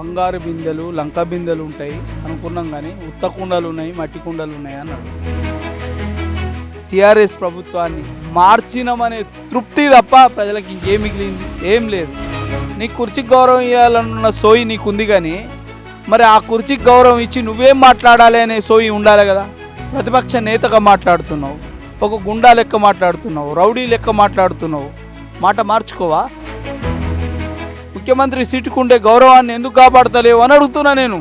బంగారు బిందెలు లంక బిందెలు ఉంటాయి. అనుకున్నాం కానీ ఉత్త కుండలు ఉన్నాయి మట్టి కుండలు ఉన్నాయి అన్నాడు. టిఆర్ఎస్ ప్రభుత్వాన్ని మార్చినమనే తృప్తి తప్ప ప్రజలకు ఇంకేం మిగిలింది? ఏం లేదు. నీ కుర్చీకి గౌరవం ఇవ్వాలన్న సోయి నీకుంది కానీ మరి ఆ కుర్చీకి గౌరవం ఇచ్చి నువ్వేం మాట్లాడాలి అనే సోయి ఉండాలి కదా? ప్రతిపక్ష నేతగా మాట్లాడుతున్నావు. ఒక గుండా లెక్క మాట్లాడుతున్నావు. రౌడీ లెక్క మాట్లాడుతున్నావు. మాట మార్చుకోవా? ముఖ్యమంత్రి సీటుకుండే గౌరవాన్ని ఎందుకు కాపాడతలేవు అని అడుగుతున్నా నేను.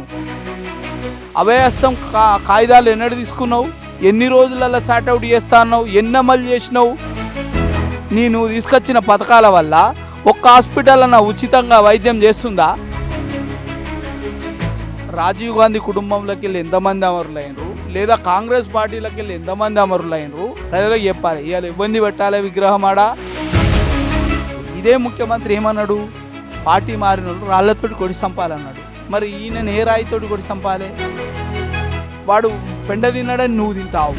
అభయస్తం కా కాయిదాలు ఎన్నడు తీసుకున్నావు? ఎన్ని రోజులలో సార్ట్అవుట్ చేస్తా అన్నావు ఎన్ని అమలు చేసినావు? నీ నువ్వు తీసుకొచ్చిన పథకాల వల్ల ఒక్క హాస్పిటల్ అన్న ఉచితంగా వైద్యం చేస్తుందా? రాజీవ్ గాంధీ కుటుంబంలోకి వెళ్ళి ఎంతమంది అమరులైనరు? లేదా కాంగ్రెస్ పార్టీలోకి వెళ్ళి ఎంతమంది అమరులైనరు? ప్రజలకు చెప్పాలి. ఇవాళ ఇబ్బంది పెట్టాలి విగ్రహం ఆడ. ఇదే ముఖ్యమంత్రి ఏమన్నాడు? పార్టీ మారిన వాళ్ళు రాళ్ళతోటి కొడి చంపాలన్నాడు మరి ఈయన ఏ రాయితోటి కొడి చంపాలి వాడు పెండ తిన్నాడని నువ్వు తింటావు.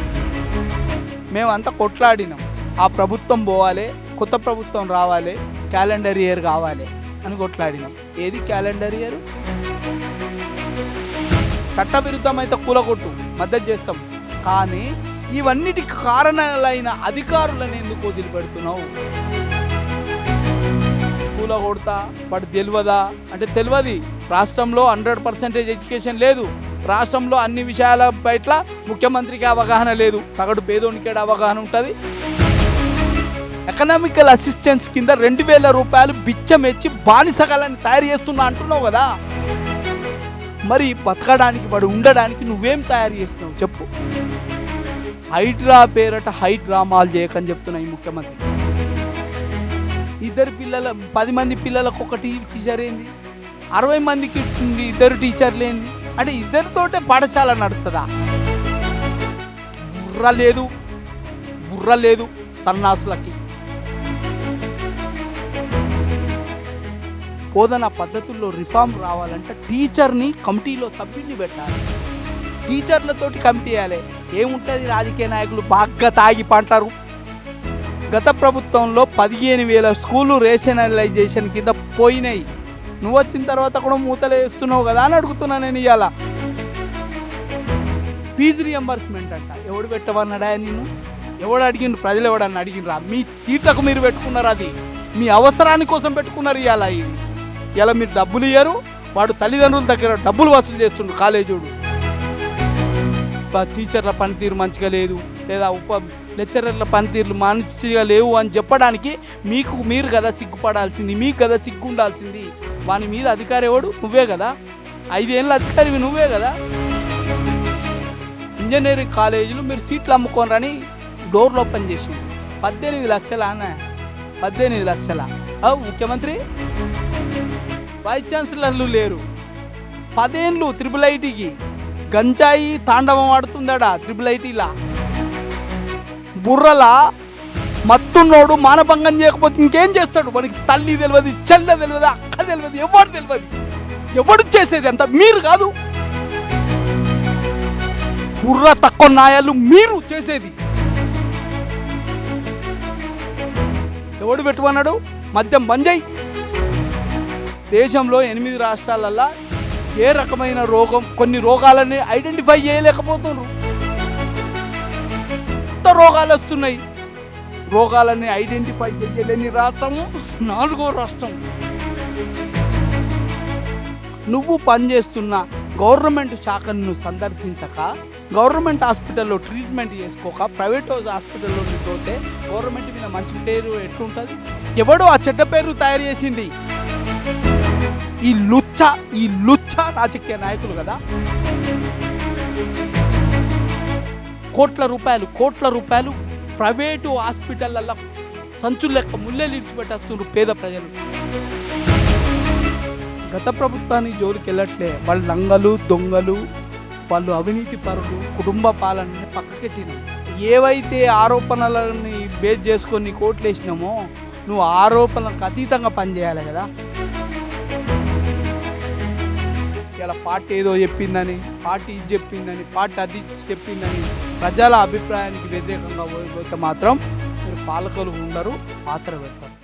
మేమంతా కొట్లాడినాం. ఆ ప్రభుత్వం పోవాలి కొత్త ప్రభుత్వం రావాలి క్యాలెండర్ ఇయర్ కావాలి అని కొట్లాడినాం. ఏది క్యాలెండర్ ఇయర్? చట్టవిరుద్ధమైతే కూలగొట్టు మద్దతు చేస్తాం. కానీ ఇవన్నిటికి కారణాలైన అధికారులను ఎందుకు వదిలిపెడుతున్నావు? కూల కొడతా వాడు తెలియదా అంటే తెలియదు రాష్ట్రంలో హండ్రెడ్ పర్సెంటేజ్ ఎడ్యుకేషన్ లేదు. రాష్ట్రంలో అన్ని విషయాల పట్ల ముఖ్యమంత్రికి అవగాహన లేదు. సగటు పేదోనికి అవగాహన ఉంటుంది. ఎకనామికల్ అసిస్టెన్స్ కింద రెండు వేల రూపాయలు బిచ్చం ఎచ్చి బానిసగాలని తయారు చేస్తున్నా అంటున్నావు కదా? మరి బతకడానికి వాడు ఉండడానికి నువ్వేం తయారు చేస్తున్నావు? చెప్పు. హైడ్రా పేరట హై డ్రామాలు చేయకని చెప్తున్నాయి ముఖ్యమంత్రి. ఇద్దరు పిల్లల పది మంది పిల్లలకు ఒక టీచర్ ఏంది? అరవై మందికి ఇద్దరు టీచర్లు ఏంది? అంటే ఇద్దరితోటే పాఠశాల నడుస్తుందా? బుర్ర లేదు బుర్ర లేదు సన్నాసులకి. బోధన పద్ధతుల్లో రిఫార్మ్ రావాలంటే టీచర్ని కమిటీలో సభ్యుని పెట్టాలి. టీచర్లతోటి కమిటీ వేయాలి. ఏముంటుంది రాజకీయ నాయకులు బాగా తాగి పంటారు. గత ప్రభుత్వంలో పదిహేను వేల స్కూళ్ళు రేషనలైజేషన్ కింద పోయినాయి. నువ్వు వచ్చిన తర్వాత కూడా మూతలు వేస్తున్నావు కదా అని అడుగుతున్నా నేను ఇవాళ ఫీజు రియంబర్స్మెంట్ అంట. ఎవడు పెట్టవన్నాడా నేను ఎవడు అడిగిండు? ప్రజలు ఎవడన్నా అడిగినరా మీ తీటకు మీరు పెట్టుకున్నారు అది. మీ అవసరాని కోసం పెట్టుకున్నారు ఇవాళ ఇది. ఇలా మీరు డబ్బులు ఇయ్యరు. వాడు తల్లిదండ్రుల దగ్గర డబ్బులు వసూలు చేస్తుండు కాలేజోడు. టీచర్ల పనితీరు మంచిగా లేదు లేదా ఉప లెక్చరర్ల పనితీరులు మంచిగా లేవు అని చెప్పడానికి మీకు మీరు కదా సిగ్గుపడాల్సింది మీకు కదా సిగ్గు ఉండాల్సింది వాని మీద అధికారి ఎవడు? నువ్వే కదా. ఐదేళ్ళ అధికారివి నువ్వే కదా. ఇంజనీరింగ్ కాలేజీలు మీరు సీట్లు అమ్ముకోనరని డోర్లు ఓపెన్ చేసి పద్దెనిమిది లక్షల అన్న? పద్దెనిమిది లక్షల? అవు ముఖ్యమంత్రి? వైస్ ఛాన్సలర్లు లేరు. పదేండ్లు త్రిపుల్ ఐటీకి గంజాయి తాండవం ఆడుతుందాడా త్రిపుల్ ఐటీలా బుర్రలా మత్తున్నోడు మానభంగం చేయకపోతే ఇంకేం చేస్తాడు? మనకి తల్లి తెలియదు చెల్ల తెలియదు అక్క తెలియదు ఎవడు తెలియదు ఎవడు చేసేది అంత? మీరు కాదు. బుర్ర తక్కువ నాయాలు మీరు చేసేది. ఎవడు పెట్టుకున్నాడు? మద్యం బంజాయి. దేశంలో ఎనిమిది రాష్ట్రాలల్లో ఏ రకమైన రోగం కొన్ని రోగాలని ఐడెంటిఫై చేయలేకపోతున్నారు. కొత్త రోగాలు వస్తున్నాయి. రోగాలని ఐడెంటిఫై చేయలేని రాష్ట్రము నాలుగో రాష్ట్రం. నువ్వు పనిచేస్తున్న గవర్నమెంట్ శాఖను సందర్శించక గవర్నమెంట్ హాస్పిటల్లో ట్రీట్మెంట్ చేసుకోక ప్రైవేట్ హాస్పిటల్లో నీకు పోతే గవర్నమెంట్ మీద మంచి పేరు ఎట్లుంటుంది? ఎవడో ఆ చెడ్డ పేరు తయారు చేసింది. ఈ లుచ్చ ఈ లుచ్చ రాజకీయ నాయకులు కదా. కోట్ల రూపాయలు కోట్ల రూపాయలు ప్రైవేటు హాస్పిటళ్ళల్లో సంచులు లెక్క ముల్లెలు ఇడిచిపెట్టేస్తున్నారు పేద ప్రజలు. గత ప్రభుత్వానికి జోలికి వెళ్ళట్లే. వాళ్ళు లంగలు దొంగలు వాళ్ళు అవినీతి పరులు కుటుంబ పాలనని పక్కకెట్టినాం ఏవైతే ఆరోపణలని బేస్ చేసుకొని కోట్లు వేసినామో నువ్వు ఆరోపణలకు అతీతంగా పనిచేయాలి కదా. ఇలా పార్టీ ఏదో చెప్పిందని పార్టీ ఇది చెప్పిందని పార్టీ అది చెప్పిందని ప్రజల అభిప్రాయానికి వ్యతిరేకంగా పోతే మాత్రం మీరు పాలకులు ఉండరు పాత్ర పెడతారు.